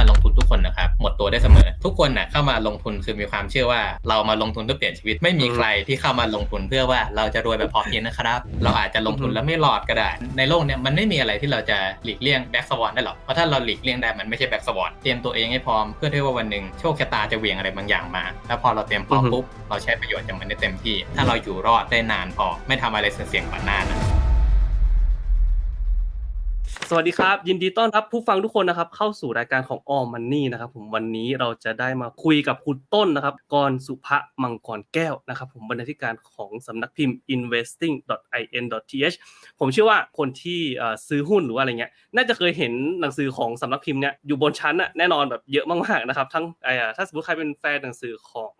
มาลงทุนทุกคนนะครับหมดตัวได้เสมอ ทุกคนน่ะเข้ามาลงทุนคือมีความเชื่อว่า เรามาลงทุนเพื่อเปลี่ยนชีวิตไม่มีใครที่เข้ามาลงทุนเพื่อว่าเราจะรวยแบบพอเพียงนะครับ เราอาจจะลงทุนแล้วไม่รอดก็ได้ในโลกเนี้ยมันไม่มีอะไรที่เราจะหลีกเลี่ยงแบ็กสวอนได้หรอกเพราะถ้าเราหลีกเลี่ยงได้มันไม่ใช่แบ็กสวอนเตรียมตัวเองให้พร้อมเพื่อที่ว่าวันหนึ่งโชคชะตาจะเหวี่ยงอะไรบางอย่างมา แล้วพอเราเตรียมพร้อมปุ๊บเราใช้ประโยชน์จากมันได้เต็มที่ ถ้าเราอยู่รอดได้นานพอไม่ทำอะไรเสี่ยงกว่าหน้านะ สวัสดีครับ ยินดีต้อนรับผู้ฟังทุกคนนะครับ เข้าสู่รายการของ All Money นะครับ ผมวันนี้เราจะได้มาคุยกับคุณต้นนะครับกรสุภมังกรแก้วนะครับ ผมบรรณาธิการของสำนักพิมพ์ investing.in.th ผมเชื่อว่าคนที่ซื้อหุ้นหรือว่าอะไรเงี้ยน่าจะเคยเห็นหนังสือของสำนักพิมพ์เนี้ยอยู่บนชั้นอะแน่นอนแบบเยอะมากๆนะครับ ทั้งไอ้ถ้าสมมติใครเป็นแฟนหนังสือของ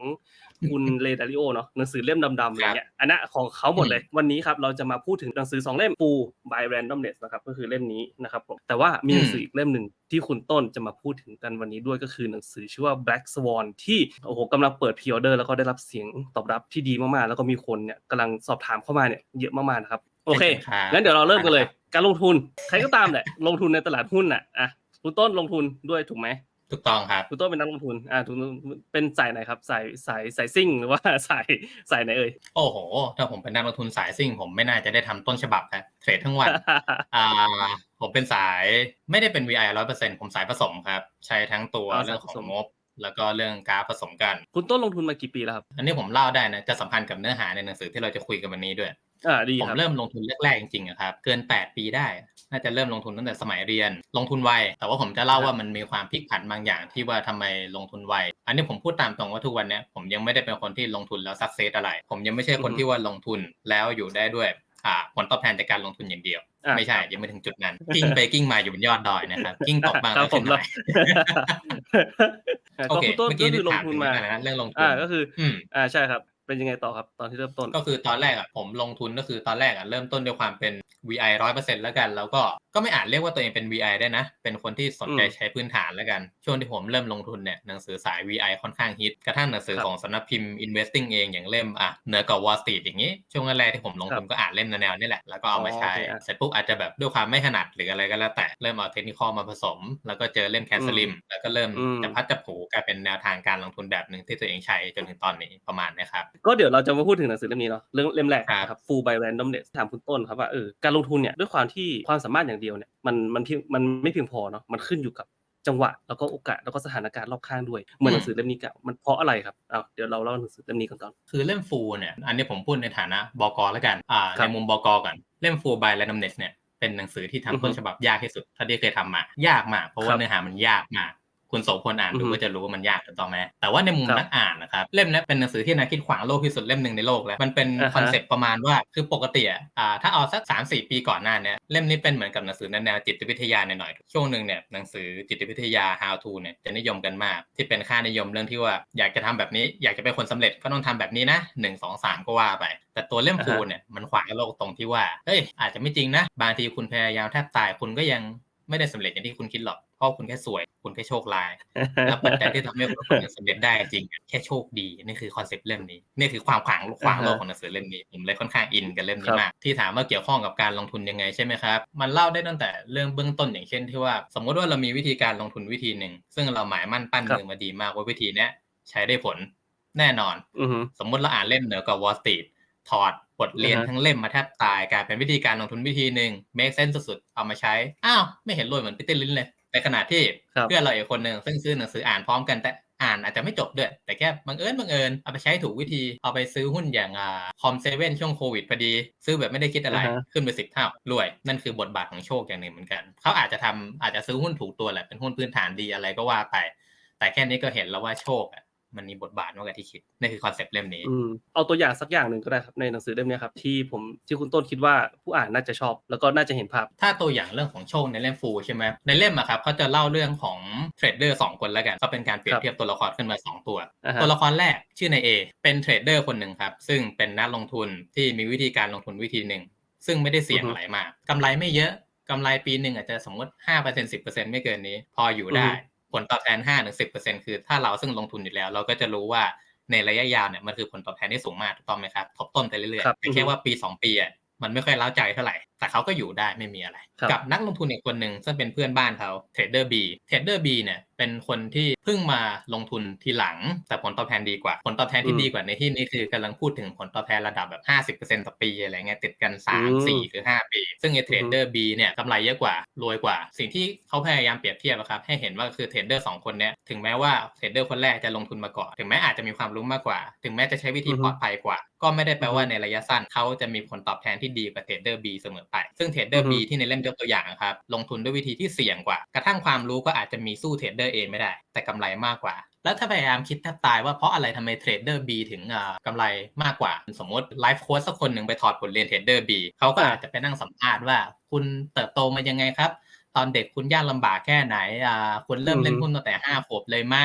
คุณเลดาริโอเนาะหนังสือเล่มดำๆอะไรเงี้ยอันนั้นของเขาหมดเลย วันนี้ครับเราจะมาพูดถึงหนังสือสองเล่มปู by randomness นะครับก็คือเล่มนี้นะครับผมแต่ว่ามีหนังสืออีกเล่มหนึ่งที่คุณต้นจะมาพูดถึงกันวันนี้ด้วยก็คือหนังสือชื่อว่า Black Swan ที่โอ้โหกำลังเปิดพ r ออเดอร์แล้วก็ได้รับเสียงตอบรับที่ดีมากๆ แล้วก็มีคนเนี่ยกำลังสอบถามเข้ามาเนี่ยเยอะมากๆนะครับโอเคครับงั้นเดี๋ยวเราเริ่มกันเลย การลงทุนใครก็ตามแหละลงทุนในตลาดหุ้นน่ะอะคุณต้นลงทุนด้วยถูกไหม ถูกต้องครับคุณต้นเป็นนักลงทุนอ่าถูกเป็นสายไหนครับสายสายสายซิ่งหรือว่าสายสายไหนเอ่ยโอ้โห ถ้าผมเป็นนักลงทุนสายซิ่ง ผมไม่น่าจะได้ทำต้นฉบับนะเทรดทั้งวันอ่าผมเป็นสายไม่ได้เป็น VI ร้อยเปอร์เซ็นผมสายผสมครับ ใช้ทั้งตัวอ๋อเรื่องสายขผองสมงบ แล้วก็เรื่องกราฟผสมกัน คุณต้นลงทุนมากี่ปีแล้วครับ อันนี้ผมเล่าได้นะ จะสัมพันธ์กับเนื้อหาในหนังสือที่เราจะคุยกันวันนี้ด้วยอ่าดีผมครับเริ่มลงทุนแรกๆจริงๆอะครับ เกิน 8 ปีได้ น่าจะเริ่มลงทุนตั้งแต่สมัยเรียน ลงทุนไว แต่ว่าผมจะเล่าว่ามันมีความพลิกผันบางอย่างที่ว่าทำไมลงทุนไว อันนี้ผมพูดตามตรงว่าทุกวันเนี้ยผมยังไม่ได้เป็นคนที่ลงทุนแล้วสักเซสอะไร ผมยังไม่ใช่คนที่ว่าลงทุนแล้วอยู่ได้ด้วยอ่าผลตอบแทนจากการลงทุนอย่างเดียวอะไม่ใช่ ยังไม่ถึงจุดนั้น กิ้งไปกิ้งมาอยู่บนยอดดอยนะครับ กิ้งตกบ้างครับแล้วผขึ้มนหน่อยอะ โอก็เคคุณต้นเมื่อก็กี้คืที่อลงถามทุถึนงมาอะไรนะเรื่องลงทุนอ่าก็คืออืมอ่าใช่ครับ เป็นยังไงต่อครับ ตอนที่เริ่มต้น ก็คือตอนแรกอะผมลงทุนก็คือตอนแรกอะเริ่มต้นด้วยความเป็น VI ร้อยเปอร์เซ็นต์แล้วกัน แล้วก็ก็ไม่อาจเรียกว่าตัวเองเป็น VI ได้นะ เป็นคนที่สนใจอืมใช้พื้นฐานแล้วกัน ช่วงที่ผมเริ่มลงทุนเนี่ยหนังสือสาย VI ค่อนข้างฮิต กระทั่งหนังสือครับของสำนักพิมพ์ Investing เองอย่างเล่มอะเหนือกว่า Wall Street อย่างนี้ ช่วงแรกๆที่ผมลงทุนก็อ่านเล่มแนวๆนี่แหละ แล้วก็เอามาใช้อ๋อโอเคอะเสร็จปุ๊บอาจจะแบบด้วยความไม่ถนัดหรืออะไรก็แล้วแต่เริ่มเอาเทคนิคมาผสม แล้วก็เจอเล่มแคสลิมแล้วก็เริ่มอืมจะพัดจะผูกลายเป็นแนวทางการลงทุนแบบหนึ่งที่ตัวเองใช้จนถึงตอนนี้ประมาณนะครับก็เดี๋ยวเราจะมาพูดถึงหนังสือเล่มนี้เนาะเรื่องเล่มแรกครับนะครับ Full by Randomness ถามคุณต้นครับว่าเออการลงทุนเนี่ยด้วยความที่ความสามารถอย่างเดียวเนี่ยมันมันเพียงมันไม่เพียงพอเนาะมันขึ้นอยู่กับจังหวะแล้วก็โอกาสแล้วก็สถานการณ์รอบข้างด้วยเหมือนหนังสือเล่มนี้กล่าวมันเพราะอะไรครับอ้าวเดี๋ยวเราเล่าหนังสือเล่มนี้กันก่อนคือเล่มฟูเนี่ยอันนี้ผมพูดในฐานะบกแล้วกันอ่าครัในบมุมบกก่อนเล่มฟูบายแลนด m มเนสเนี่ยเป็นหนังสือที่ทำอือฮึต้นฉบับยากที่สุดเท่าที่เคยทำมายากมากเพราะครัว่าบเนื้อหามันยากมาก คุณโสพลอ่านอือดูฮึก็จะรู้ว่ามันยากถูกต้องไหมแต่ว่าในมุมครับนักอ่านนะครับเล่มนี้เป็นหนังสือที่นักคิดขวางโลกที่สุดเล่มหนึ่งในโลกแล้วมันเป็นอ่าฮะคอนเซปต์ประมาณว่าคือปกติอะอ่าถ้าเอาสักสามสี่ปีก่อนหน้าเนี่ยเล่มนี้เป็นเหมือนกับหนังสือแนวจิตวิทยาหน่อยๆช่วงหนึ่งเนี่ยหนังสือจิตวิทยา how to เนี่ยจะนิยมกันมาก ที่เป็นค่านิยมเรื่องที่ว่าอยากจะทำแบบนี้อยากจะเป็นคนสำเร็จก็ต้องทำแบบนี้นะหนึ่งสองสามก็ว่าไป แต่ตัวเล่มอ่าฮะฟูเนี่ยมันขวางโลกตรงที่ว่าเฮ้ยอาจจะไม่จริงนะบางทีคุณพยายามแทบตายคุณก็ยัง ไม่ได้สำเร็จอย่างที่คุณคิดหรอก เพราะคุณแค่สวย คุณแค่โชคร้าย แล้วปัจจัยที่ทำให้คนสำเร็จได้จริงอะแค่โชคดี นี่คือคอนเซปต์เล่มนี้ นี่คือความขวางขวางโลกของหนังสือเล่มนี้ ผมเลยค่อนข้างอินกับเล่มคนี้รับมาก ที่ถามว่าเกี่ยวข้องกับการลงทุนยังไงใช่ไหมครับ มันเล่าได้ตั้งแต่เรื่องเบื้องต้นอย่างเช่นที่ว่า สมมติว่าเรามีวิธีการลงทุนวิธีหนึ่ง ซึ่งเราหมายมั่นปั้นครับมือมาดีมากว่าวิธีเนี้ยใช้ได้ผลแน่นอนอือฮึสมมติเราอ่านเล่มเหนือกว่า Wall Street ถอด บทเรียนอ่าฮะทั้งเล่มมาแทบตายกลายเป็นวิธีการลงทุนวิธีหนึ่ง make sense สุดๆ เอามาใช้ อ้าว ไม่เห็นรวยเหมือนปีเตอร์ลินเลย ในขณะที่ครับเพื่อนเราอีกคนหนึ่งซึ่งซื้อหนังสืออ่านพร้อมกันแต่อ่านอาจจะไม่จบด้วย แต่แค่บังเอิญบังเอิญเอาไปใช้ถูกวิธีเอาไปซื้อหุ้นอย่างอ่าคอมเซเว่นช่วงโควิดพอดี ซื้อแบบไม่ได้คิดอะไรอ่าฮะขึ้นไปสิบเท่ารวย นั่นคือบทบาทของโชคอย่างหนึ่งเหมือนกันเขาอาจจะทำอาจจะซื้อหุ้นถูกตัวแหละเป็นหุ้นพื้นฐานดีอะไรก็ว่าไป แต่แค่นี้ก็เห็นแล้วว่าโชคอะ มันมีบทบาทมากกว่าที่คิดนี่คือคอนเซปต์เล่มนี้อืมเอาตัวอย่างสักอย่างหนึ่งก็ได้ครับในหนังสือเล่มเนี้ยครับที่ผมที่คุณต้นคิดว่าผู้อ่านน่าจะชอบ แล้วก็น่าจะเห็นภาพ ถ้าตัวอย่างเรื่องของโชคในเล่มฟูใช่ไหมในเล่มอะครับเขาจะเล่าเรื่องของเทรดเดอร์สองคนแล้วกันก็เป็นการเปรียครับบเทียบตัวละครขึ้นมาสองตัวอ่าฮะตัวละครแรกชื่อนายเอเป็นเทรดเดอร์คนหนึ่งครับซึ่งเป็นนักลงทุนที่มีวิธีการลงทุนวิธีหนึ่งซึ่งไม่ได้เสี่ยงอือฮึอะไรมากกำไรไม่เยอะกำไรปีหนึ่งอาจจะสมมติห้าเปอร์เซ็นสิบเปอร์เซ็นไม่เกินนี้ พออยู่ได้อือฮึ ผลตอบแทนห้าถึงสิบเปอร์เซ็นคือถ้าเราซึ่งลงทุนอยู่แล้ว เราก็จะรู้ว่าในระยะยาวเนี่ยมันคือผลตอบแทนที่สูงมากถูกต้องไหมครับทบต้นไปเรื่อยครับๆแต่แค่ว่าปีสองปีอะมันไม่ค่อยเล้าใจเท่าไหร่ แต่เขาก็อยู่ได้ไม่มีอะไรครับกับนักลงทุนอีกคนหนึ่งซึ่งเป็นเพื่อนบ้านเขาเทรดเดอร์บีเทรดเดอร์บีเนี่ยเป็นคนที่เพิ่งมาลงทุนทีหลัง แต่ผลตอบแทนดีกว่า ผลตอบแทนที่ดีกว่าในที่นี้คือกำลังพูดถึงผลตอบแทนระดับแบบ 50%ต่อปีอะไรเงี้ยติดกันอืม3 4 หรือ 5 ปี ซึ่งไอ้เทรดเดอร์บีเนี่ยกำไรเยอะกว่ารวยกว่า สิ่งที่เขาพยายามเปรียบเทียบอะครับให้เห็นว่าคือเทรดเดอร์สองคนเนี้ยถึงแม้ว่าเทรดเดอร์คนแรกจะลงทุนมาก่อนถึงแม้อาจจะมีความรู้มากกว่า ถึงแม้จะใช้วิธีอือฮึปลอดภัยกว่า ก็ไม่ได้แปลว่าอือฮึในระยะสั้นเขาจะมีผลตอบแทนที่ดีกว่าเทรดเดอร์บีเสมอไป ซึ่งเทรดเดออืร์อฮึบีที่ในเล่มยกตัวอย่างอะครับ ลงทุนด้วยวิธีที่เสี่ยงกว่า กระทั่งความรู้ก็อาจจะมีสู้เทรดเดอร์เอไม่ได้ แต่กำไรมากกว่า แล้วถ้าพยายามคิดแทบตายว่าเพราะอะไรทำไมเทรดเดอร์บีถึงอ่ากำไรมากกว่า สมมติไลฟ์โค้ชสักคนหนึ่งไปถอดบทเรียนเทรดเดอร์บีเขาก็อาจจะไปนั่งสัมภาษณ์ว่า คุณเติบโตมายังไงครับตอนเด็กคุณยากลำบากแค่ไหน อ่า คุณเริ่มเล่นหุ้นตั้งแต่ห้าขวบเลยไหม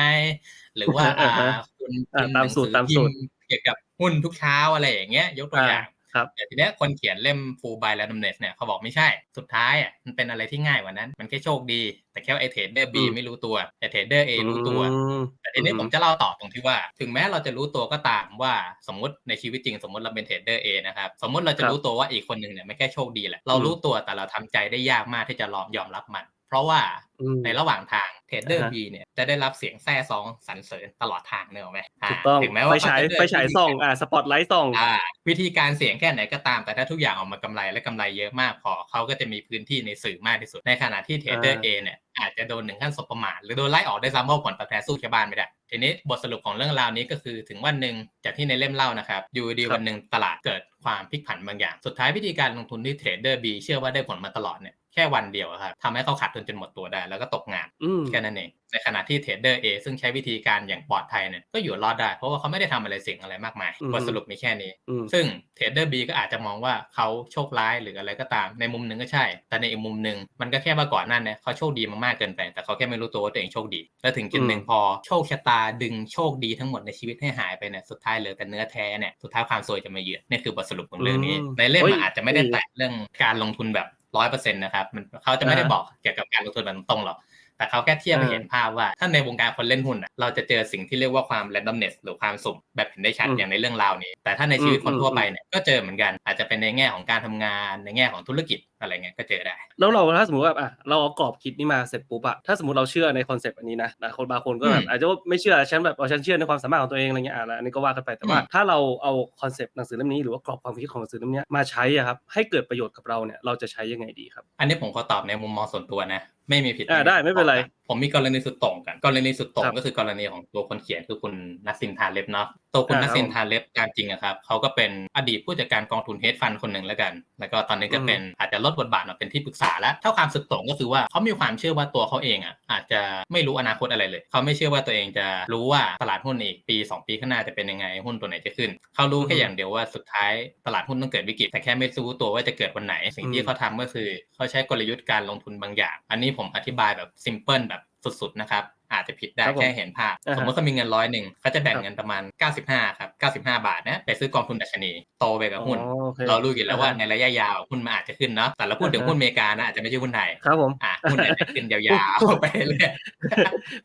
หรือว่า อ่าฮะอ่าคุณอ่ากินหตามนังสูสืตรอตามพิสูมตรพ์เกี่ยวกับหุ้นทุกเช้าอะไรอย่างเงี้ย ยกตัวอย่างครับ แต่ทีเนี้ยคนเขียนเล่ม Full by Randomness เนี่ยเขาบอกไม่ใช่ สุดท้ายอะมันเป็นอะไรที่ง่ายกว่านั้น มันแค่โชคดี แต่แค่ไอเทรดเดอร์ B อืมไม่รู้ตัวแต่เทรดเดอร์ A รู้ตัวอืมแต่ทีนี้อืมผมจะเล่าต่อตรงที่ว่า ถึงแม้เราจะรู้ตัวก็ตามว่าสมมติในชีวิตจริงสมมติเราเป็นเทรดเดอร์ A นะครับ สมมติเราจะครับรู้ตัวว่าอีกคนหนึ่งเนี่ยไม่แค่โชคดีแหละ เราอืมรู้ตัวแต่เราทำใจได้ยากมากที่จะยอมยอมรับมัน เพราะว่าอืมในระหว่างทางเทรดเดอร์อ่าฮะ B เนี่ยจะได้รับเสียงแซ่ซองสรรเสริญตลอดทางเนกอะไหมาถูกต้องถึงแม้ไฟว่าฉายเขจะเลือกไฟฉายวิธีส่องการอ่าสปอตไลท์ส่องอ่าวิธีการเสี่ยงแค่ไหนก็ตาม แต่ถ้าทุกอย่างออกมากำไรและกำไรเยอะมากพอเขาก็จะมีพื้นที่ในสื่อมากที่สุด ในขณะที่เทรดเดอร์อ่าเอเนี่ยอาจจะโดนหนึ่งขั้นสบประมาทหรือโดนไล่ออกได้วยซ้ำเพราะผลตอบแทนสู้ชาวบ้านไม่ได้ทีนี้บทสรุปของเรื่องราวนี้ก็คือถึงวันหนึ่งจากที่ในเล่มเล่านะครับอยู่ดีครับวันหนึ่งตลาดเกิดความพลิกผันบางอย่าง สุดท้ายวิธีการลงทุนที่เทรดเดอร์บีเชื่อว่าได้ผลมาตลอดเนี่ย แค่วันเดียวอะครับทำให้เขาขาดทุนจนหมดตัวได้ แล้วก็ตกงานอืมแค่นั้นเอง ในขณะที่เทรดเดอร์ A ซึ่งใช้วิธีการอย่างปลอดภัยเนี่ยก็อยู่รอดได้เพราะว่าเขาไม่ได้ทำอะไรเสี่ยงอะไรมากมายอืมบทสรุปมีแค่นี้อืมซึ่งเทรดเดอร์ B ก็อาจจะมองว่าเขาโชคร้ายหรืออะไรก็ตามในมุมหนึ่งก็ใช่ แต่ในอีกมุมหนึ่งมันก็แค่ว่าก่อนหนั้นเนี่ยเขาโชคดีมากๆเกินไป แต่เขาแค่ไม่รู้ตัวว่าตัวเองโชคดี แล้วถึงจุดหนึ่งพอโชคชะตาดึงโชคดีทั้งหมดในชีวิตให้หายไปเนี่ยสุดท้ายเหลือแต่เนื้อแท้เนี่ยสุดท้ายความซวยจะมาเยือนนี่คือบทสรุปของเรื่องนี้อืมในเล่มเฮ้ยมันอาจจะไม่ได้แตะเรื่องการลงทุนแบบ ร้อยเปอร์เซ็นต์นะครับ มันเขาจะไม่ได้อ่าบอกเกี่ยวกับการลงทุนแบบตรงๆหรอก แต่เขาแค่เทียบให้อ่าเห็นภาพว่า ถ้าในวงการคนเล่นหุ้นอะเราจะเจอสิ่งที่เรียกว่าความ randomness หรือความสุ่มแบบเห็นได้ชัดอืมอย่างในเรื่องราวนี้ แต่ถ้าในชีวิตอืมคนทั่วอืมไปเนี่ยก็เจอเหมือนกัน อาจจะเป็นในแง่ของการทำงานในแง่ของธุรกิจอะไรเงี้ยก็เจอได้ แล้วเราถ้าสมมติว่าอะเราเอากรอบคิดนี้มาเสร็จปุ๊บอะถ้าสมมติเราเชื่อในคอนเซปต์อันนี้นะนะคนบางคนก็แบบอืมอาจจะว่าไม่เชื่อฉันแบบเอาฉันเชื่อในความสามารถของตัวเองอะไรเงี้ยอะแล้วอันนี้ก็ว่ากันไปแต่ว่าอืมถ้าเราเอาคอนเซปต์หนังสือเล่มนี้หรือว่ากรอบความคิดของหนังสือเล่มเนี้ยมาใช้อะครับให้เกิดประโยชน์กับเราเนี่ยเราจะใช้ยังไงดีครับ อันนี้ผมขอตอบในมุมมองส่วนตัวนะ ไม่มีผิดอ่าได้ไม่เป็นไร ผมมีกรณีสุดโต่งกัน กรณีสุดโต่ครังบก็คือกรณีของตัวคนเขียนคือคุณนัสซินทาเล็บเนาะตัวคุณอ่านัสซินครับทาเล็บตามจริงอะครับเขาก็เป็นอดีตผู้จัดการกองทุนเฮดฟันคนหนึ่งแล้วกัน แล้วก็ตอนนี้ก็เป็นอาจจะลดบทบาทมาเป็นที่ปรึกษาแล้วเท่าความสุดโต่งก็คือว่าเขามีความเชื่อว่าตัวเขาเองอะอาจจะไม่รู้อนาคตอะไรเลย เขาไม่เชื่อว่าตัวเองจะรู้ว่าตลาดหุ้นอีกปี 2 ปีข้างหน้าจะเป็นยังไงหุ้นตัวไหนจะขึ้น เขารู้แค่อย่างเดียวว่าสุดท้ายตลาดหุ้นต้องเกิดวิกฤตแต่แค่ไม่รู้ตัวว่าจะเกิดวันไหนสิ่งที่เขาทำก็คือเขาใช้กลยุทธ์การลงทุนบางอย่าง อันนี้ผมอธิบายแบบซิมเพิลแบบสุดๆนะครับอาจจะผิดได้ครับผมแค่เห็นภาพอ่าฮะสมมติเขามีเงินร้อยหนึ่งเขาจะแบ่งครับเงินประมาณ 95 ครับ 95 บาทนะไปซื้อกองทุนดัชนี โตไปกับหุ้นอ๋อโอคเรารู้อยู่แล้วว่าอ่าฮะในระยะยาวหุ้นมันอาจจะขึ้นเนาะแต่เราพูดถึงอ่าฮะหุ้นอเมริกานะอาจจะไม่ใช่หุ้นไทยครับผมอะหุ้นอาจจะขึ้นยาวๆไปเรื่อย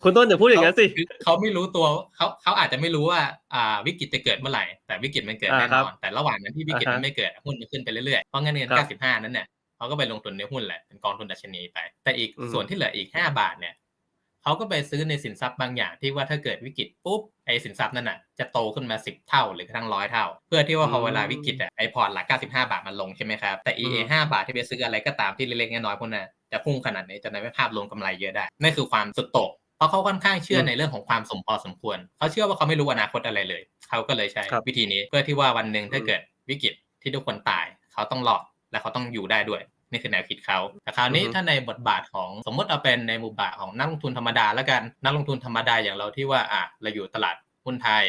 คุณต้นอย่าพูดอย่างนั้นสิคือเขาไม่รู้ตัวเขาเขาอาจจะไม่รู้ว่าอ่าวิกฤตจะเกิดเมื่อไหร่แต่วิกฤตมันเกิดอ่าแน่คนรับอนแต่ระหว่างนั้นที่วิกฤตอ่าฮะมันไม่เกิดหุ้นมันขึ้นไปเรื่อยๆเพราะงั้นเงินครับ95 นั้นเนี่ย เขาก็ไปลงทุนในหุ้นแหละเป็นกองทุนดัชนีไป แต่อีกอืมส่วนที่เหลืออีก5บาทเนี่ยเขาก็ไปซื้อในสินทรัพย์บางอย่างที่ว่าถ้าเกิดวิกฤตปุ๊บไอ้สินทรัพย์นั่นน่ะจะโตขึ้นมา 10 เท่าหรือกระทั่งร้อยเท่า เพื่อที่ว่าพอเวลาวิกฤตอะไอ้พอร์ตหลัก95 บาทมันลงใช่ไหมครับแต่ EA 5บาทที่ไปซื้ออะไรก็ตามที่เล็กๆน้อยๆพวกนั้นจะพุ่งขนาดไหนจะทำให้ภาพรวมกำไรเยอะได้นั่นคือความสุดโต่งเพราะเขาค่อนข้างเชื่ออืมในเรื่องของความสมพอสมควรเขาเชื่อว่าเขาไม่รู้อนาคตอะไรเลยเขาก็เลยใช้ครับวิธีนี้เพื่อที่ว่าวันหนึ่งถ้าอืมเกิดวิกฤตที่ทุกคนตายเขาต้องรอด และเขาต้องอยู่ได้ด้วยนี่คือแนวคิดเขาแต่คราวนี้ถ้าในบทบาทของสมมติเอาเป็นในมุมบาทของนักลงทุนธรรมดาแล้วกันนักลงทุนธรรมดาอย่างเราที่ว่าอะเราอยู่ตลาดหุ้นไทย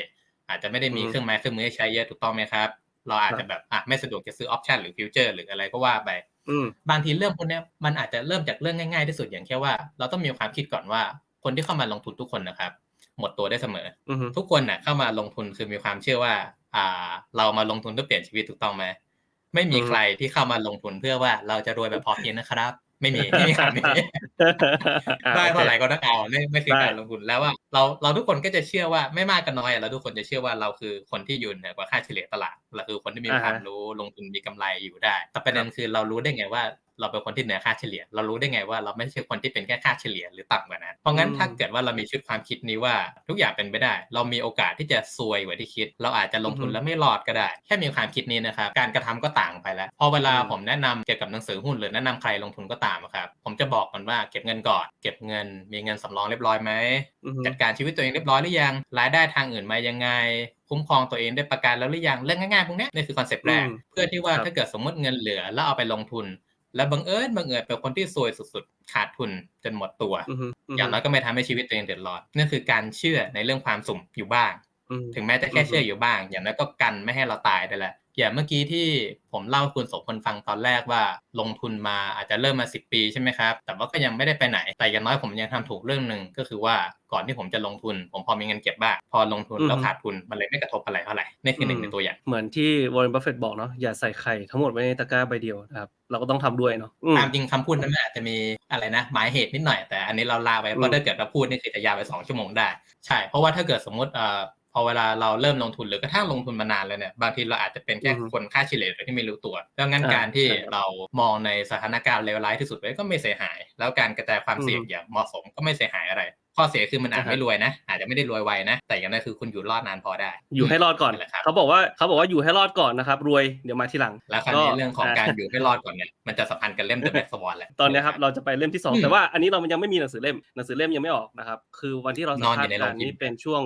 อาจจะไม่ได้มีอืมเครื่องไม้เครื่องมือให้ใช้เยอะถูกต้องไหมครับ เราอาจจะแบบอะไม่สะดวกจะซื้อออปชันหรือฟิวเจอร์หรืออะไรก็ว่าไปอืมบางทีเรื่องพวกเนี้ยมันอาจจะเริ่มจากเรื่องง่ายๆที่สุดอย่างแค่ว่า เราต้องมีความคิดก่อนว่า คนที่เข้ามาลงทุนทุกคนนะครับ หมดตัวได้เสมออืมทุกคนน่ะเข้ามาลงทุนคือมีความเชื่อว่า อ่า เรามาลงทุนเพื่อเปลี่ยนชีวิตถูกต้องไหม ไม่มีอืมใครที่เข้ามาลงทุนเพื่อว่าเราจะรวยแบบพอเพียงนะครับ ไม่มีไม่มีคำนี้อะ ได้โอคเท่าไหร่ก็ต้องเอาไม่ไม่คือได้การลงทุนแล้วว่าเราเราทุกคนก็จะเชื่อว่าไม่มากก็น้อยอะเราทุกคนจะเชื่อว่าเราคือคนที่อยู่เหนือกว่าค่าเฉลี่ยตลาดเราคือคนที่มีอ่าฮะความรู้ลงทุนมีกำไรอยู่ได้ แต่ประเด็นคือเรารู้ได้ไงว่าเราเป็นคนที่เหนือค่าเฉลี่ย เรารู้ได้ไงว่าเราไม่ใช่คนที่เป็นแค่ค่าเฉลี่ยหรือต่ำกว่านั้น เพราะงั้นอืมถ้าเกิดว่าเรามีชุดความคิดนี้ว่าทุกอย่างเป็นไปได้ เรามีโอกาสที่จะซวยกว่าที่คิด เราอาจจะลงทุนแล้วไม่รอดก็ได้ แค่มีความคิดนี้นะครับ การกระทำก็ต่างไปแล้ว พอเวลาอืมผมแนะนำเกี่ยวกับหนังสือหุ้นหรือแนะนำใครลงทุนก็ตามอะครับ ผมจะบอกกันว่าเก็บเงินก่อน เก็บเงิน มีเงินสำรองเรียบร้อยไหมอือฮึจัดการชีวิตตัวเองเรียบร้อยหรือยังรายได้ทางอื่นมายังไง คุ้มครองตัวเองได้ประกันแล้วหรือยังเรื่องง่ายๆพวกเนี้ยนี่คือคอนเซปต์แรกอืมเพื่อที่ว่าครับถ้าเกิดสมมติเงินเหลือแล้วเอาไปลงทุน แล้วบังเอิญบังเอิญเป็นคนที่ซวยสุดๆ ขาดทุนจนหมดตัวอือฮึฮึอย่างน้อยก็ไม่ทำให้ชีวิตตัวเองเดือดร้อนนั่นคือการเชื่อในเรื่องความสุ่มอยู่บ้างอืม ถึงแม้จะแค่อือฮึเชื่ออยู่บ้าง อย่างน้อยก็กันไม่ให้เราตายได้แหละ อย่างเมื่อกี้ที่ผมเล่าให้คุณโสพลฟังตอนแรกว่า ลงทุนมาอาจจะเริ่มมา 10 ปีใช่ไหมครับ แต่ว่าก็ยังไม่ได้ไปไหน แต่อย่างน้อยผมยังทำถูกเรื่องหนึ่งก็คือว่าก่อนที่ผมจะลงทุน ผมพอมีเงินเก็บบ้าง พอลงทุนแล้วขาดทุนมันเลยไม่กระทบอะไรเท่าไหร่นี่คือหนึ่งในตัวอย่าง เหมือนที่วอร์เรนบัฟเฟตบอกเนาะอย่าใส่ไข่ทั้งหมดไว้ในตะกร้าใบเดียวนะครับเราก็ต้องทำด้วยเนาะอืมตามจริงคำพูดนั้นอาจจะมีอะไรนะหมายเหตุนิดหน่อยแต่อันนี้เราลาไว้เพอืราะมถ้าเกิดเราพูดนี่คือจะยาวไปสองชั่วโมงได้ใช่เพราะว่าถ้าเกิดสมมติเอ่อ พอเวลาเราเริ่มลงทุนหรือกระทั่งลงทุนมานานแล้วเนี่ยบางทีเราอาจจะเป็นแค่อือฮึคนค่าเฉลี่ยโดยที่ไม่รู้ตัวดังนั้นอ่าการที่ใช่ครับเรามองในสถานการณ์เลวร้ายที่สุดไว้ก็ไม่เสียหาย แล้วการกระจายความเสี่ยงอืมอย่างเหมาะสมก็ไม่เสียหายอะไร ข้อเสียคือมันอาจอ่าฮะไม่รวยนะ อาจจะไม่ได้รวยไวนะ แต่อย่างนั้นคือคุณอยู่รอดนานพอได้ อยู่ให้รอดก่อนนั่นแหละครับเขาบอกว่าเขาบอกว่าอยู่ให้รอดก่อนนะครับรวยเดี๋ยวมาทีหลัง แล้วคราวนี้ก็เรื่องของอ่าการอยู่ให้รอดก่อนเนี่ยมันจะสัมพันธ์กันเล่ม The Black Swan แหละตอนเนี้ยครับเราจะไปเล่มที่สองอืมแต่ว่าอันนี้เรามันยังไม่มีหนังสือเล่มหนังสือเล่มยังไม่ออกนะครับคือวันที่เราสัมนอนอภาษยู่ในณ์โรกังนพิมพ์นี่เป็นช่วง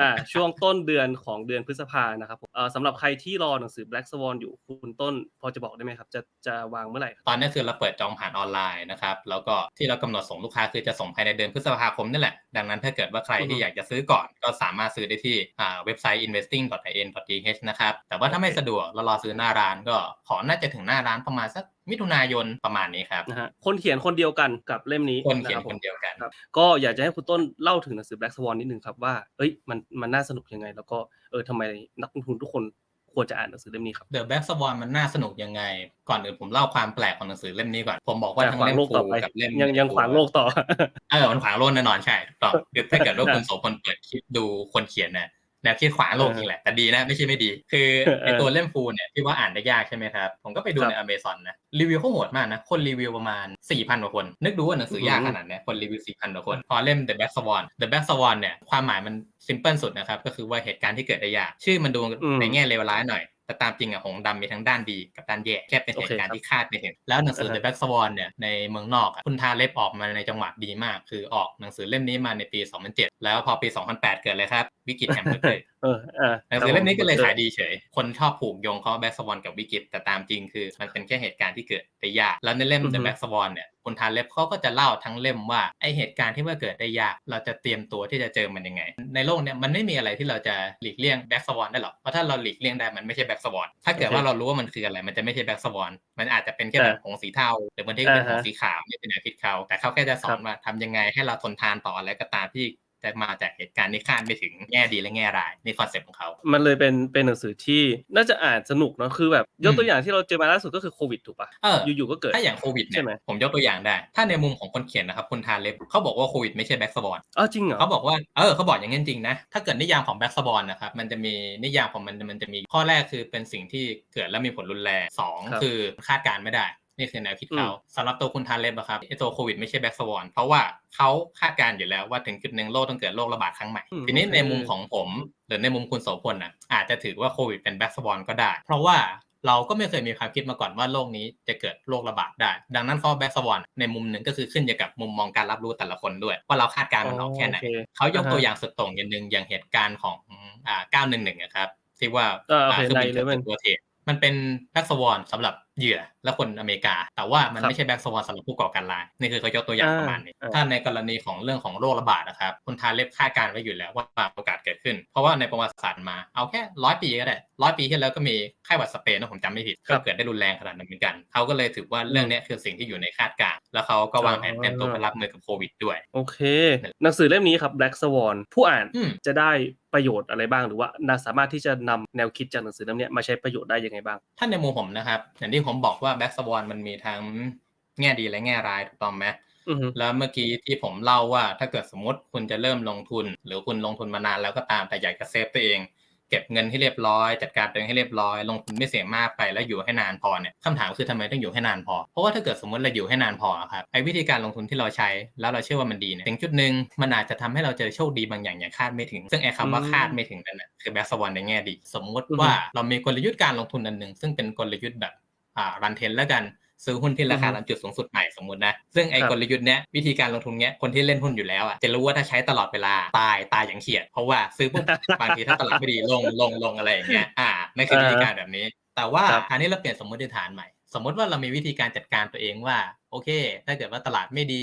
อ่าช่วงต้นเดือนของเดือนพฤษภานะครับผมเอ่อสำหรับใครที่รอหนังสือ Black Swan อยู่คุณต้น พอจะบอกได้ไหมครับ จะจะวางเมื่อไหร่ตอนนี้คือเราเปิดจองผ่านออนไลน์นะครับแล้วก็ที่เรากำหนดส่งลูกค้าคือจะส่งภายในเดือนพฤษภาคมนี่แหละ ดังนั้นถ้าเกิดว่าใครอือฮึที่อยากจะซื้อก่อนก็สามารถซื้อได้ที่อ่าเว็บไซต์ investing.in.th นะครับ แต่ว่าถ้าไม่สะดวกแล้วรอซื้อหน้าร้านก็ขอน่าจะถึงหน้าร้านประมาณสักมิถุนายนประมาณนี้ครับนะฮะคนเขียนคนเดียวกันกับเล่มนี้คนเขียนะรับคนเดียวกันครับก็อยากจะให้คุณต้นเล่าถึงหนังสือ Black Swan นิดนึงครับว่าเอ้ยมันมันน่าสนุกยังไง แล้วก็เออทำไมนักลงทุนทุกคน ควรจะอ่านหนังสือเล่มนี้ครับ The Black Swan มันน่าสนุกยังไง ก่อนอื่นผมเล่าความแปลกของหนังสือเล่มนี้ก่อน ผมบอกว่าจะทั้งขวางเล่มโลกฟูต่อไปกับเล่มยังยังขวางโลกต่อ เออมันขวางโลกแน่นอนใช่ถูกต้องคือถ้าเกิดว่าคุณโสพลเปิดคลิปดูคนเขียนเนี่ย แนวคิดขวางโลกจริงแหละแต่ดีนะไม่ใช่ไม่ดี คือไอตัวเล่มฟูเนี่ยที่ว่าอ่านได้ยากใช่ไหมครับ ผมก็ไปดูครับในอเมซอนนะรีวิวเขาโหดมากนะ คนรีวิวประมาณ 4,000กว่าคน นึกดูว่าหนังสือยากขนาดเนี้ยคนรีวิว 4,000กว่าคน พอเล่ม The Black Swan The Black Swan เนี่ยความหมายมันซิมเพิลสุดนะครับ ก็คือว่าเหตุการณ์ที่เกิดได้ยาก ชื่อมันดูอืมในแง่เลวร้ายหน่อย แต่ตามจริงอะหงส์ดำมีทั้งด้านดีกับด้านแย่แค่เป็นเหตุการณ์ที่คาดไม่ถึงแล้วหนังสือ The Black Swan เนี่ยในเมืองนอกอะคุณทาเล็บออกมาในจังหวะดีมาก คือออกหนังสือเล่มนี้มาในปี 2007 แล้วพอปี 2008 เกิดเลยครับวิกฤตแฮมเบอร์เกอร์เออเออหนังสือเล่มนี้ก็เลยขายดีเฉย คนชอบผูกโยงเขาแบ็กสวอนกับวิกฤตแต่ตามจริงคือมันเป็นแค่เหตุการณ์ที่เกิดได้ยากแล้วในเล่ม The Black Swan เนี่ย คุณทาเล็บเขาก็จะเล่าทั้งเล่มว่าไอเหตุการณ์ที่ว่าเกิดได้ยาก เราจะเตรียมตัวที่จะเจอมันยังไง ในโลกเนี่ยมันไม่มีอะไรที่เราจะหลีกเลี่ยงแบ็กสวอนได้หรอกเพราะถ้าเราหลีกเลี่ยงได้มันไม่ใช่แบ็กสวอนถ้าเกิดว่าเรารู้ว่ามันคืออะไร มันจะไม่ใช่แบ็กสวอนมันอาจจะเป็นแค่แบบหงส์สีเทาหรือบางทีก็เป็นหงส์สีขาวนี่เป็นแนวคิดเขาแต่เขาแค่จะสอนว่าทำยังไงให้เราทนทานต่ออะไรก็ตามที่ จะมาจากเหตุการณ์ที่คาดไม่ถึงแง่ดีและแง่ร้ายนี่คอนเซ็ปต์ของเขา มันเลยเป็นเป็นหนังสือที่น่าจะอ่านสนุกเนาะคือแบบยกตัวอย่างที่เราเจอมาล่าสุดก็คือโควิดถูกปะเอออยู่ๆก็เกิดถ้าอย่างโควิดเนี่ใช่ยไหมผมยกตัวอย่างได้ ถ้าในมุมของคนเขียนนะครับคุณทาเล็บเขาบอกว่าโควิดไม่ใช่แบ็กสวอนอ้าวจริงเหรอเขาบอกว่าเออเขาบอกอย่างนี้จริงๆนะถ้าเกิดนิยามของแบ็กสบอลนะครับมันจะมีนิยามของมันมันจะมีข้อแรกคือเป็นสิ่งที่เกิดแล้วมีผลรุนแรงสองครับคือคาดการณ์ไม่ได้ นี่คือแนวคิดเขาอืมสำหรับตัวคุณทาเลบอะครับไอตัวโควิดไม่ใช่แบ็กสวอนเพราะว่าเขาคาดการณ์อยู่แล้วว่าถึงจุดหนึ่งโลกต้องเกิดโรคระบาดครั้งใหม่อืมทีนี้โอเคในมุมของผม หรือในมุมคุณโสพลนะอาจจะถือว่าโควิดเป็นแบ็กสวอนก็ได้ เพราะว่าเราก็ไม่เคยมีความคิดมาก่อนว่าโรคนี้จะเกิดโรคระบาดได้ ดังนั้นฟอแบ็กสวอนในมุมหนึ่งก็คือขึ้นอยู่กับมุมมองการรับรู้แต่ละคนด้วย ว่าเราคาดการณ์มันออกแค่ไหนโอเคเขายกอ่าฮะตัวอย่างสุดโต่งอย่างหนึ่งอย่างเหตุการณ์ของอ่า911นะครับที่ว่าเออโอเคเครื่องบิน9/11เกิดตัวเทศมันเป็นแบ็กสวอนสำหรับเหยื่อและคนอเมริกา แต่ว่ามันครับไม่ใช่แบ็กสวอนสำหรับผู้ก่อการร้ายนี่คือเขายกตัวอย่างอ่าประมาณนี้อ่าถ้าในกรณีของเรื่องของโรคระบาดนะครับคุณทาเล็บคาดการณ์ไว้อยู่แล้วว่าโอกาสเกิดขึ้น เพราะว่าในประวัติศาสตร์มาเอาแค่ร้อยปีก็ได้ร้อยปีที่แล้วก็มีไข้หวัดสเปนนะผมจำไม่ผิดครัก็บเกิดได้รุนแรงขนาดนั้นเหมือนกันเขาก็เลยถือว่าเรื่องเนี้ยคือสิ่งที่อยู่ในคาดการณ์แล้วเขาก็วางแผนเตรียมตัวไปรับมือกับโควิดด้วยโอเค หนังสือเล่มนี้ครับ Black Swan ผู้อ่านอืมจะได้ประโยชน์อะไรบ้างหรือว่าน่าสามารถที่จะนำแนวคิดจากหนังสือเล่มเนี้ยมาใช้ประโยชน์ได้ยังไงบ้างถ้าในมุมผมนะครับอย่างที่ผมบอกว่าแบ็กสวอนมันมีทั้งแง่ดีและแง่ร้ายถูกต้องไหมอือฮึแล้วเมื่อกี้ที่ผมเล่าว่าถ้าเกิดสมมติคุณจะเริ่มลงทุน หรือคุณลงทุนมานานแล้วก็ตามแต่อยากจะเซฟตัวเอง เก็บเงินให้เรียบร้อย จัดการตัวเองให้เรียบร้อย ลงทุนไม่เสี่ยงมากไปแล้วอยู่ให้นานพอเนี่ยคำถามคือทำไมต้องอยู่ให้นานพอ เพราะว่าถ้าเกิดสมมติเราอยู่ให้นานพออะครับไอ้วิธีการลงทุนที่เราใช้แล้วเราเชื่อว่ามันดีเนี่ยถึงจุดหนึ่งมันอาจจะทำให้เราเจอโชคดีบางอย่างอย่างคาดไม่ถึง ซึ่งไอ้คำว่าอืมคาดไม่ถึงนั่นนะคือแบ็กสวอนในแง่ดี สมมติอือฮึว่าเรามีกลยุทธ์การลงทุนอันหนึ่งซึ่งเป็นกลยุทธ์แบบ อ่ารันเทนแล้วกันซื้อหุ้นที่ราคาอือฮึหลังจุดสูงสุดใหม่สมมตินะ ซึ่งไอ้ครับกลยุทธ์เนี้ยวิธีการลงทุนเนี้ยคนที่เล่นหุ้นอยู่แล้วอะจะรู้ว่าถ้าใช้ตลอดเวลาตายตายอย่างเขียด เพราะว่าซื้อปุ๊บบางทีถ้าตลาดไม่ดีลงลงลงอะไรอย่างเงี้ยอ่านั่นคือวิธีการแบบนี้ แต่ว่าครับอันนี้เราเปลี่ยนสมมติฐานใหม่ สมมติว่าเรามีวิธีการจัดการตัวเองว่า โอเค ถ้าเกิดว่าตลาดไม่ดี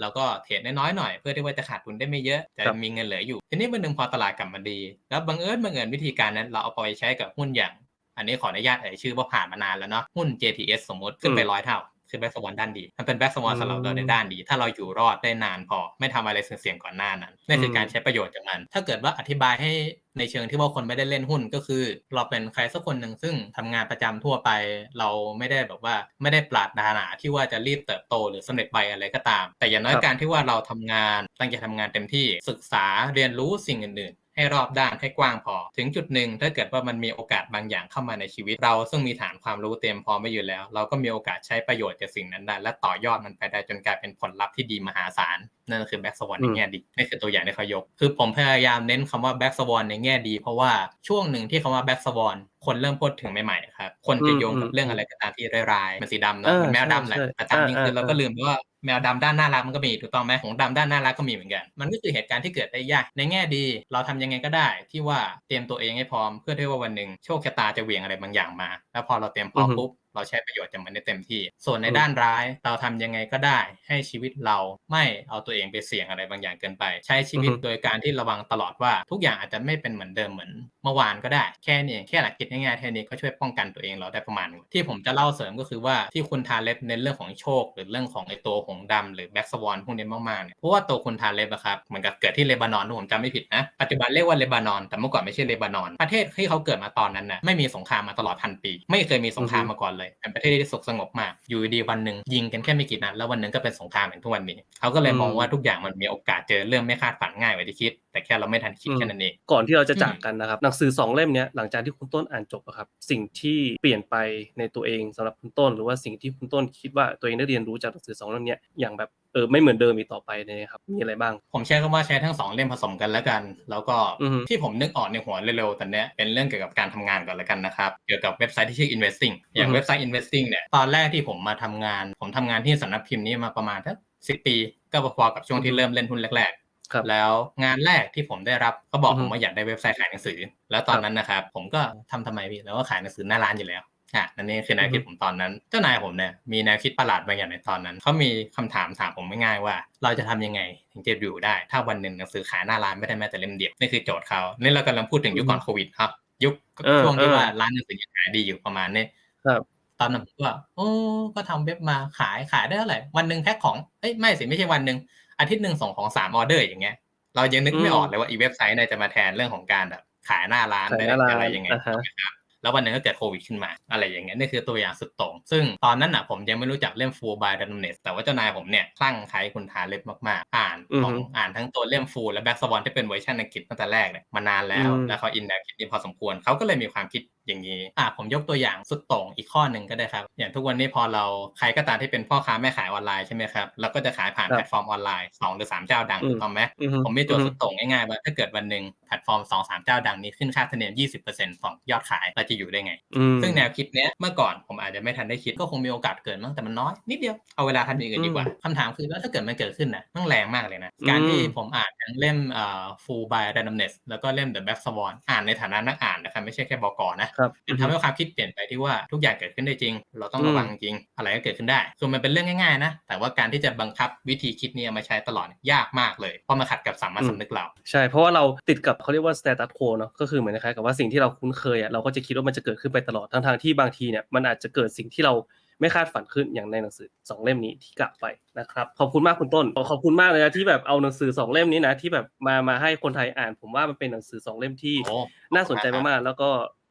เราก็เทรดน้อยๆหน่อยเพื่อที่ว่าจะขาดทุนได้ไม่เยอะจะครับมีเงินเหลืออยู่ทีนี้วันหนึ่งพอตลาดกลับมาดี แล้วบังเอิญบังเอิญวิธีการนั้น เราเอาไปใช้กับหุ้นอย่าง อันนี้ขออนุญาตเอ่ยชื่อว่าผ่านมานานแล้วเนาะหุ้น JTS สมมติขึ้นไปอืมร้อยเท่าคือแบ็กสวอนด้านดีมันเป็นแบ็กสวอนอืมสำหรับเราในด้านดี ถ้าเราอยู่รอดได้นานพอ ไม่ทำอะไรเสี่ยงๆก่อนหน้านั้นนั่นคือการใช้ประโยชน์จากมัน ถ้าเกิดว่าอธิบายให้ในเชิงที่ว่าคนไม่ได้เล่นหุ้นก็คือ เราเป็นใครสักคนหนึ่งซึ่งทำงานประจำทั่วไป เราไม่ได้แบบว่าไม่ได้ปรารถนาที่ว่าจะรีบเติบโตหรือสำเร็จไปอะไรก็ตาม แต่อย่างน้อยครับการที่ว่าเราทำงานตั้งใจทำงานเต็มที่ศึกษาเรียนรู้สิ่งอื่นๆ ให้รอบด้านให้กว้างพอ ถึงจุดหนึ่งถ้าเกิดว่ามันมีโอกาสบางอย่างเข้ามาในชีวิต เราซึ่งมีฐานความรู้เต็มพอไม่อยู่แล้ว เราก็มีโอกาสใช้ประโยชน์จากสิ่งนั้นได้และต่อยอดมันไปได้จนกลายเป็นผลลัพธ์ที่ดีมหาศาลนั่นคือแบ็กสวอนในแง่ดีนี่คือตัวอย่างที่เขายก คือผมพยายามเน้นคำว่าแบ็กสวอนในแง่ดี เพราะว่าช่วงหนึ่งที่คำว่าแบ็กสวอนคนเริ่มพูดถึงใหม่ๆครับ คนจะโยงกับเรื่องอะไรก็ตามที่ร้ายๆมันสีดำเนาะเออมันแมวดำแหละใช่แต่ตามจริงเออคือเราก็เออลืมไปว่าแมวดำด้านน่ารักมันก็มีถูกต้องไหมของดำด้านน่ารักก็มีเหมือนกัน มันก็คือเหตุการณ์ที่เกิดได้ยาก ในแง่ดี เราทำยังไงก็ได้ที่ว่าเตรียมตัวเองให้พร้อมเพื่อที่ว่าวันหนึ่งโชคชะตาจะเหวี่ยงอะไรบางอย่างมา แล้วพอเราเตรียมพร้อมอือฮึปุ๊บ เราใช้ประโยชน์จากมันได้เต็มที่ ส่วนในอืมด้านร้ายเราทำยังไงก็ได้ ให้ชีวิตเราไม่เอาตัวเองไปเสี่ยงอะไรบางอย่างเกินไป ใช้ชีวิตอือฮึโดยการที่ระวังตลอดว่า ทุกอย่างอาจจะไม่เป็นเหมือนเดิมเหมือนเมื่อวานก็ได้แค่นี้เองแค่หลักคิดง่ายๆแค่นี้ก็ช่วยป้องกันตัวเองเราได้ประมาณหนึงที่ผมจะเล่าเสริมก็คือว่าที่คุณทาเล็บในเรื่องของโชค หรือเรื่องของไอตัวหงส์ดำหรือแบ็กสวอนพวกนี้มากๆเนี่ยเพราะว่าตัวคุณทาเล็บอะครับเหมือนกับเกิดที่เลบานอนถ้าผมจำไม่ผิดนะปัจจุบันเรียกว่าเลบานอน แต่เมื่อก่อนไม่ใช่เลบานอน ประเทศที่เขาเกิดมาตอนนั้นน่ะไม่มีสงครามมาตลอดพันปี ไม่เคยมีสงครามมาก่อนเลยเป็นประเทศที่สุขสงบมากอยู่ดีวันหนึ่งยิงกันแค่ไม่กี่นัดแล้ววันหนึ่งก็เป็นสงครามอย่างทุกวันนี้เขาก็เลยมองว่าทุกอย่างมันมีโอกาสเจอเรื่องไม่คาดฝันง่ายกว่าที่คิด แต่แค่เราไม่ทันคิดแค่นั้นเองก่อนที่เราจะจากกันนะครับหนังสือสองเล่มเนี้ยหลังจากที่คุณต้นอ่านจบอะครับสิ่งที่เปลี่ยนไปในตัวเองสำหรับคุณต้น หรือว่าสิ่งที่คุณต้นคิดว่าตัวเองได้เรียนรู้จากหนังสือสองเล่มเนี้ยอย่างแบบ เออไม่เหมือนเดิมอีกต่อไปเนี่ยครับมีอะไรบ้าง ผมใช้คำว่าใช้ทั้งสองเล่มผสมกันแล้วกัน แล้วก็อือฮึที่ผมนึกออกในหัวเร็วๆตอนเนี้ยเป็นเรื่องเกี่ยวกับการทำงานก่อนแล้วกันนะครับเกี่ยวกับเว็บไซต์ที่ชื่อ investing อย่างอือฮึเว็บไซต์ investing เนี่ยตอนแรกที่ผมมาทำงาน ผมทำงานที่สำนักพิมพ์นี้มาประมาณสักสิปี ก็พอๆกับช่วงที่เริ่มเล่นหุ้นแรกๆครับแล้วงานแรกที่ผมได้รับก็บอกอือผฮึมว่าอยากได้เว็บไซต์ขายหนังสือ แล้วตอนนั้นนะครับผมก็ทำทำไมพี่แล้วก็ขายหนังสือหน้าร้านอยู่แล้ว อะนั่นนี่คือแนวคิดผมตอนนั้น เจ้านายผมเนี่ยมีแนวคิดประหลาดบางอย่างในตอนนั้นเขามีคำถามถามผมง่ายๆว่า เราจะทำยังไงถึงจะอยู่ได้ ถ้าวันหนึ่งหนังสือขายหน้าร้านไม่ได้แม้แต่เล่มเดียวนี่คือโจทย์เขานี่เรากำลังพูดถึงยุคก่อนโควิดครับ ยุคเออช่วงที่เออว่าร้านหนังสือยังขายดีอยู่ประมาณนี้ครับตอนนั้นผมก็ว่าโอ้ก็ทำเว็บมาขายขายได้เท่าไหร่วันหนึ่งแพ็คของเอ้ยไม่สิไม่ใช่วันหนึ่งอาทิตย์หนึ่งส่งของสามออเดอร์อย่างเงี้ยเรายังนึกไม่ออกเลยว่าอีเว็บไซต์เนี่ยจะมาแทนเรื่องของการแบบขายหน้าร้านขายได้หน้าร้านอะไรยังไงอ่าฮะนะครับ แล้ววันหนึงก็เกิดโควิดขึ้นมา อะไรอย่างเงี้ยนี่คือตัวอย่างสุดโต่งซึ่งตอนนั้นน่ะผมยังไม่รู้จักเล่ม Full by Randomness แต่ว่าเจ้านายผมเนี่ยคลั่งไคล้คุณทาเล็บมากๆ อ่านอือฮึของอ่านทั้งตัวเล่ม Full และ Black Swan ที่เป็นเวอร์ชันอังกฤษตั้งแต่แรกเนี่ยมานานแล้วอืมแล้วเขาอินแนวคิดนี้พอสมควรเขาก็เลยมีความคิดอย่างนี้อะผมยกตัวอย่างสุดโต่งอีกข้อหนึ่งก็ได้ครับ อย่างทุกวันนี้พอเราใครก็ตามที่เป็นพ่อค้าแม่ขายออนไลน์ใช่ไหมครับเราก็จะขายผ่านครับแพลตฟอร์มออนไลน์สองหรือสามเจ้าดังอืมถูกต้องไหมอือฮึผมมีโจทอืย์อฮึสุดโต่งง่ายๆว่าถ้าเกิดวันหนึ่งแพลตฟอร์มสองสามเจ้าดังนี้ขึ้นค่าธรรมเนียมยี่สิบเปอร์เซ็นต์ของยอดขายเราจะอยู่ได้ไงอืมซึ่งแนวคิดเนี้ยเมื่อก่อนผมอาจจะไม่ทันได้คิดก็คงมีโอกาสเกิดมั้งแต่มันน้อยนิดเดียวเอาเวลาทำอย่างอื่นดีกว่าคำถามคือแล้วถ้าเกิดมันเกิดขึ้นนะมันแรงมากเลยนะการที่อืมผมอ่านทั้งเล่มเอ่อ Full by Randomness แล้วก็เล่ม The Black Swan อ่านในฐานะนักอ่านนะครับไม่ใช่แค่บกนะครับมันทำให้ความคิดเปลี่ยนไปที่ว่าทุกอย่างเกิดขึ้นได้จริง เราต้องระวังจริง อะไรก็เกิดขึ้นได้คือมันเป็นเรื่องง่ายๆนะ แต่ว่าการที่จะบังคับวิธีคิดเนี้มาใช้ตลอดยากมากเลย เพราะมันขัดกับสามัญสำนึกเรา ใช่ เพราะว่าเราติดกับเขาเรียกว่า status quo เนอะก็คือเหมือนคล้ายๆกับว่าสิ่งที่เราคุ้นเคยอะเราก็จะคิดว่ามันจะเกิดขึ้นไปตลอดทั้งทางๆที่บางทีเนี่ยมันอาจจะเกิดสิ่งที่เราไม่คาดฝันขึ้นอย่างในหนังสือสองเล่มนี้ที่กล่าวไปนะครับขอบคุณมากคุณต้น ขอบคุณมากเลยนะที่แบบเอาหนังสือสองเล่มนี้นะที่แบบมามาให้คนไทยอ่าน ผมว่ามันเป็นหนังสือสองเล่มที่โอ้น่าสนใจมากๆแล้วก็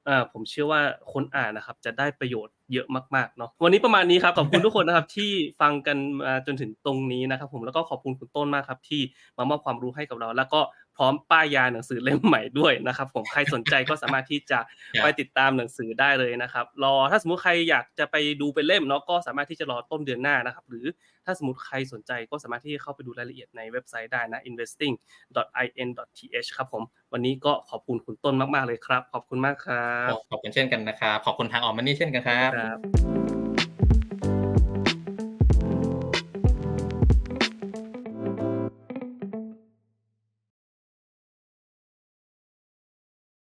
อ่าผมเชื่อว่าคนอ่านนะครับ จะได้ประโยชน์เยอะมากๆเนาะวันนี้ประมาณนี้ครับขอบคุณทุกคนนะครับ ที่ฟังกันมาจนถึงตรงนี้นะครับ ผมแล้วก็ขอบคุณคุณต้นมากครับ ที่มามอบความรู้ให้กับเรา แล้วก็พ ร้อมป้ายยาหนังสือเล่มใหม่ด้วยนะครับ ผมใครสนใจก็สามารถที่จะครับไปติดตามหนังสือได้เลยนะครับ รอถ้าสมมุติใครอยากจะไปดูเป็นเล่มเนาะก็สามารถที่จะรอต้นเดือนหน้านะครับ หรือถ้าสมมติใครสนใจก็สามารถที่จะเข้าไปดูรายละเอียดในเว็บไซต์ได้นะ investing.in.th ครับผมวันนี้ก็ขอบคุณคุณต้นมาก ๆ เลยครับ ขอบคุณมากครับ ขอบคุณเช่นกันนะครับ ขอบคุณทางออกมันนี่เช่นกันครับครับ